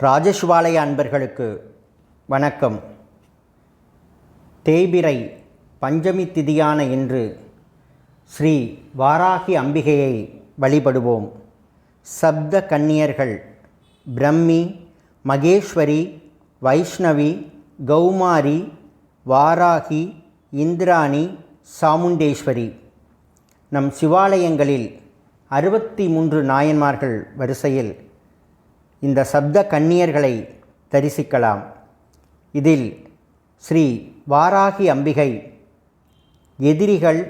ராஜசுவாலய அன்பர்களுக்கு வணக்கம். தேய்பிரை பஞ்சமி திதியான இன்று ஸ்ரீ வாராகி அம்பிகையை வழிபடுவோம். சப்த கன்னியர்கள் பிரம்மி மகேஸ்வரி வைஷ்ணவி கௌமாரி வாராகி இந்திராணி சாமுண்டேஸ்வரி. நம் சிவாலயங்களில் அறுபத்தி மூன்று நாயன்மார்கள் வரிசையில் இந்த சப்த கன்னியர்களை தரிசிக்கலாம். இதில் ஸ்ரீ வாராகி அம்பிகை எதிரிகள்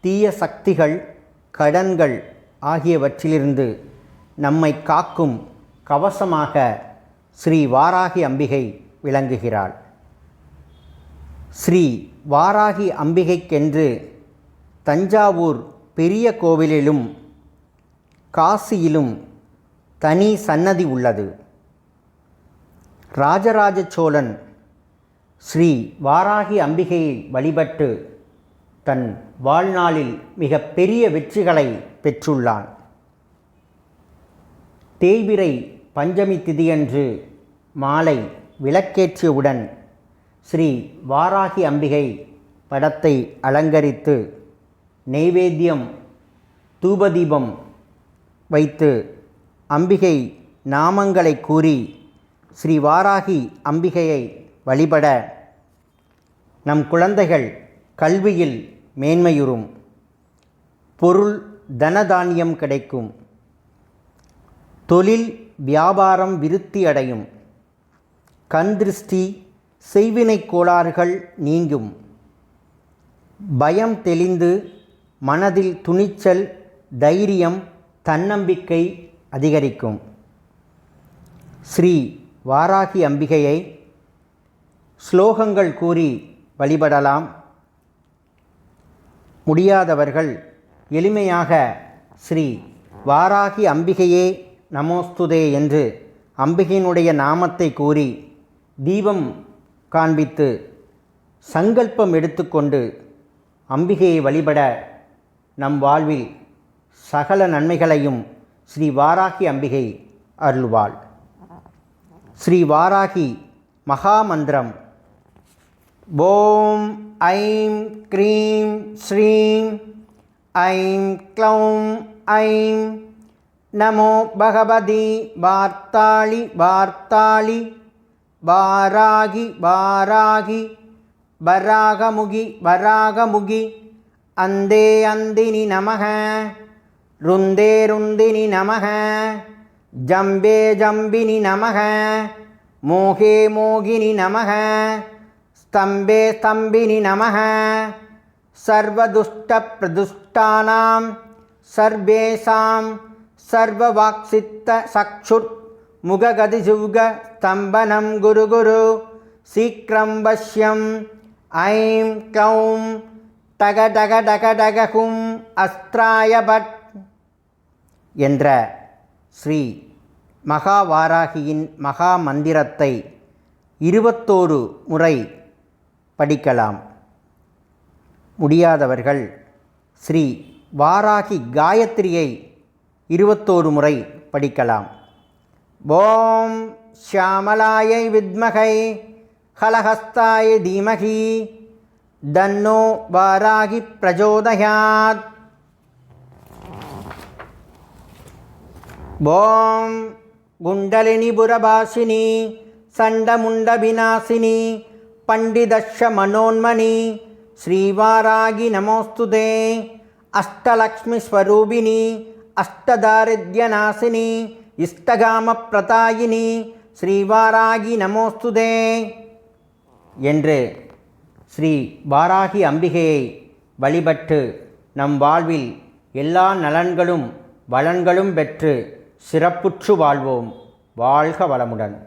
தீய சக்திகள் கடன்கள் ஆகியவற்றிலிருந்து நம்மை காக்கும் கவசமாக ஸ்ரீ வாராகி அம்பிகை விளங்குகிறாள். ஸ்ரீ வாராகி அம்பிகைக்கென்று தஞ்சாவூர் பெரிய கோவிலிலும் காசியிலும் தனி சன்னதி உள்ளது. ராஜராஜ சோழன் ஸ்ரீ வாராகி அம்பிகையை வழிபட்டு தன் வாழ்நாளில் மிக பெரிய வெற்றிகளை பெற்றுள்ளான். தேய்பிரை பஞ்சமி திதியன்று மாலை விளக்கேற்றியவுடன் ஸ்ரீ வாராகி அம்பிகை படத்தை அலங்கரித்து நெய்வேத்தியம் தூபதீபம் வைத்து அம்பிகை நாமங்களை கூறி ஸ்ரீ வாராகி அம்பிகையை வழிபட நம் குழந்தைகள் கல்வியில் மேன்மையுறும். பொருள் தனதானியம் கிடைக்கும். தொழில் வியாபாரம் விருத்தி அடையும். கண்திருஷ்டி செய்வினை கோளாறுகள் நீங்கும். பயம் தெளிந்து மனதில் துணிச்சல் தைரியம் தன்னம்பிக்கை அதிகரிக்கும். ஸ்ரீ வாராகி அம்பிகையை ஸ்லோகங்கள் கூறி வழிபடலாம். முடியாதவர்கள் எளிமையாக ஸ்ரீ வாராகி அம்பிகையே நமோஸ்துதே என்று அம்பிகையினுடைய நாமத்தை கூறி தீபம் காண்பித்து சங்கல்பம் எடுத்துக்கொண்டு அம்பிகையை வழிபட நம் வாழ்வில் சகல நன்மைகளையும் ஸ்ரீ வாராகி அம்பிகை அருள்வாள். ஸ்ரீ வாராகி மகாமந்திரம். ஓம் ஐம் க்ரீம் ஸ்ரீம் ஐம் க்ளௌம் ஐம். நமோ பகவதி வார்த்தாளி வார்த்தாளி. வாராகி வாராகி வராகமுகி வராகமுகி. அந்தே அந்தினி நமக. ருந்தே ருந்தினி நமக ஜம்பே ஜம்பினி நமக மோகே மோகினி நமக ஸ்தம்பே ஸ்தம்பினி நமக. சர்வதுஷ்டப்பிரதுஷ்டானாம் சர்வேஷாம் சர்வவாக்சித்த சக்ஷுர் முககதிஜுக ஸ்தம்பனம் குரு குரு சீக்கிரம் வஷ்யம் ஐம் க்ளௌம் டக டக டக டக ஹும் அஸ்திராய பட் என்ற ஸ்ரீ மகாவாராகியின் மகா மந்திரத்தை இருபத்தோரு முறை படிக்கலாம். முடியாதவர்கள் ஸ்ரீ வாராகி காயத்ரியை இருபத்தோரு முறை படிக்கலாம். ஓம் ஷியாமலாயை வித்மகை ஹலஹஸ்தாய தீமகி தன்னோ வாராகி பிரஜோதயாத். ஓம் குண்டலினிபுரபாசினி சண்டமுண்டவிநாசினி பண்டிதஷ மனோன்மணி ஸ்ரீவாராகி நமோஸ்துதே அஷ்டலக்ஷ்மிஸ்வரூபிணி அஷ்டதாரித்யநாசினி இஷ்டகாம பிரதாயினி ஸ்ரீவாராகி நமோஸ்துதே என்று ஸ்ரீ வாராகி அம்பிகையை வழிபட்டு நம் வாழ்வில் எல்லா நலன்களும் வளன்களும் பெற்று சிறப்புற்று வாழ்வோம். வாழ்க வளமுடன்.